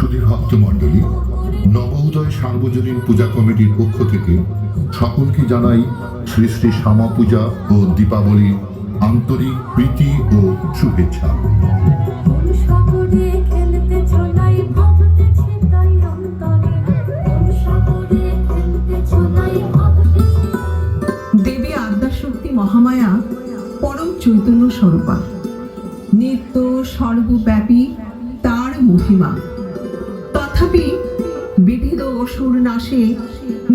ভক্তমণ্ডলী নবোদয় সার্বজনীন পূজা কমিটির পক্ষ থেকে সকলকে জানাই শ্রী শ্রী শ্যামা পূজা ও দীপাবলির আন্তরিক প্রীতি ও শুভেচ্ছা। দেবী আদ্যাশক্তি মহামায়া পরম চৈতন্য স্বরূপা। নিত্য সর্বব্যাপী তার মহিমা। তথাপি বিবিধ অসুর নাশে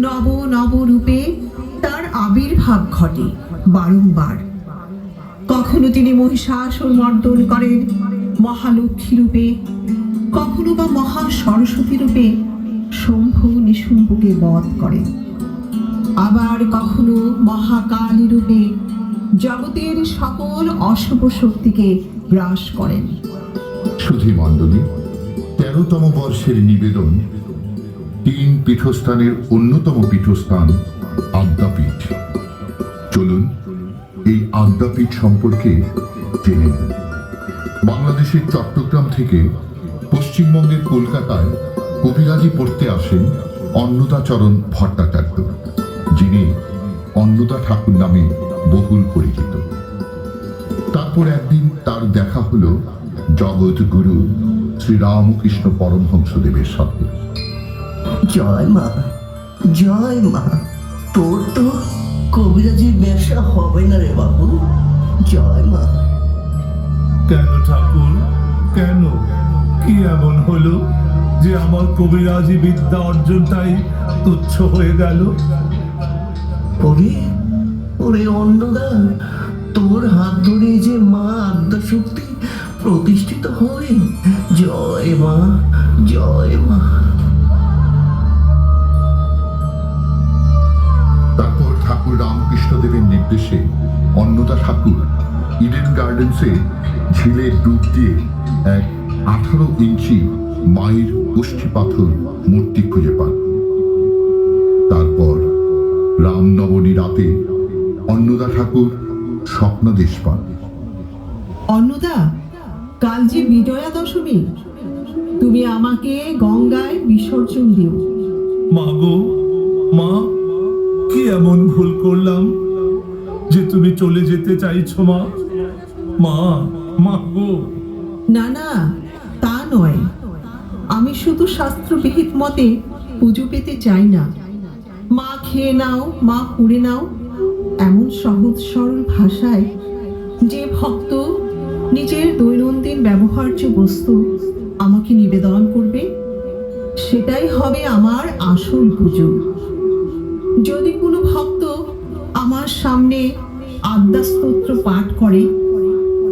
নব নব রূপে তার আবির্ভাব ঘটে বারংবার। কখনো তিনি মহিষাসুর মর্দন করেন মহালক্ষ্মী রূপে, কখনো বা মহা সরস্বতী রূপে শম্ভু নিশুম্ভকে বধ করেন। আবার কখনো মহাকালী রূপে জগতের সকল অশুভ শক্তিকে গ্রাস করেন। সুধী মণ্ডলী তেরোতম বর্ষের নিবেদন। তিন পীঠস্থানের অন্যতম পীঠস্থান আদ্যাপীঠ। চলুন এই আদ্যাপীঠ সম্পর্কে জেনে নিন বাংলাদেশের চট্টগ্রাম থেকে পশ্চিমবঙ্গের কলকাতায় কবিরাজি পড়তে আসেন অন্নদাচরণ ভট্টাচার্য, যিনি অন্নদা ঠাকুর নামে বহুল পরিচিত। তারপর একদিন তার দেখা হলো জগৎ গুরু শ্রীরামকৃষ্ণ পরমহংসদেবের সাথে। জয় মা জয় মা। তোর তো কবিরাজির ব্যবসা হবে না রে বাবু। জয় মা। কেন ঠাকুর? কেন? কি এমন হলো যে আমার কবিরাজি বিদ্যা অর্জনটাই তুচ্ছ হয়ে গেল? ওরে ওরে অন্নদান তোর হাত ধরে যে মা আদ্যাশক্তি প্রতিষ্ঠিত হয় রামকৃষ্ণদেবের নির্দেশে অন্নদা ঠাকুর ইডেন গার্ডেন্সে ঝিলের ডুব দিয়ে এক আঠারো ইঞ্চি মায়ের কুষ্ঠি পাথর মূর্তি খুঁজে পান। তারপর রামনবমী রাতে অন্নদা ঠাকুর স্বপ্নাদেশ পান। অন্নদা কাল যে বিজয়া দশমী তুমি আমাকে গঙ্গায় বিসর্জন দিও। মা গো মা এমন ভুল করলাম যে তুমি চলে যেতে চাইছো মা। মা মা গো। না না, তা নয়। আমি শুধু শাস্ত্রবিহিত মতে পুজো পেতে চাই না। মা খেয়ে নাও, মা পুড়ে নাও, এমন সহজ সরল ভাষায় যে ভক্ত নিজের দৈনন্দিন ব্যবহার্য বস্তু আমাকে নিবেদন করবে, সেটাই হবে আমার আসল পুজো। যদি কোনো ভক্ত আমার সামনে আদ্যাস্তোত্র পাঠ করে,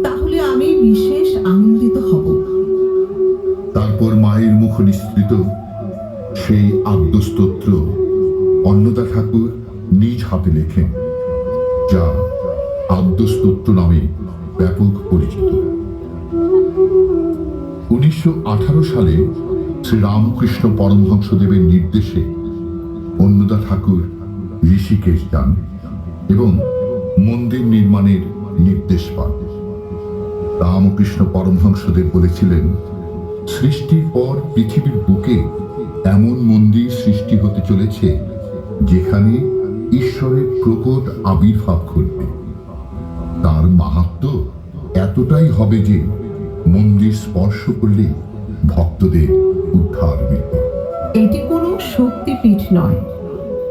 তাহলে আমি বিশেষ আনন্দিত হব। তারপর মায়ের মুখ নিঃসৃত সেই আদ্যস্তোত্র অন্নদা ঠাকুর নিজ হাতে লেখেন, যা আদ্যস্তোত্র নামে ব্যাপক পরিচিত। উনিশশো আঠারো সালে শ্রী রামকৃষ্ণ পরমহংসদেবের নির্দেশে অন্নদা ঠাকুর ঋষিকেশ যান এবং মন্দির নির্মাণের নির্দেশ পান। রামকৃষ্ণ পরমহংসদেব বলেছিলেন, সৃষ্টির পর পৃথিবীর বুকে এমন মন্দির সৃষ্টি হতে চলেছে যেখানে ঈশ্বরের প্রকট আবির্ভাব ঘটবে। তার মাহাত্ম এতটাই হবে যে মন্দির স্পর্শ করলে ভক্তদের উদ্ধার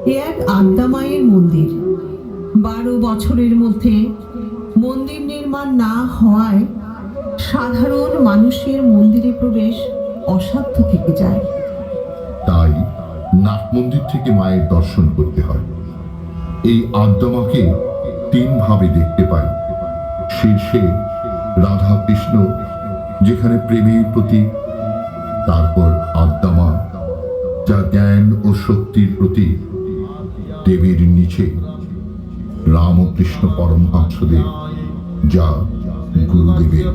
এ এক আদ্যামায়ের মন্দির। বারো বছরের মধ্যে মন্দির নির্মাণ না হওয়ায় সাধারণ মানুষের মন্দিরে প্রবেশ অসাধ্য থেকে যায়। তাই নাট মন্দির থেকে মায়ের দর্শন করতে হয়। এই আদ্যমাকে তিন ভাবে দেখতে পাই। শীর্ষে রাধা কৃষ্ণ যেখানে প্রেমের প্রতি, তারপর আদ্যামা যা জ্ঞান ও শক্তির প্রতীক। দেবীর নিচে রামকৃষ্ণ পরমহংসদেব যা গুরুদেবের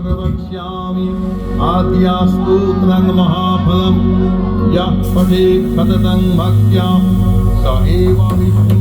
মহাফলম পঠে সদতং ভক্ত্যা স এব বিষ্ণু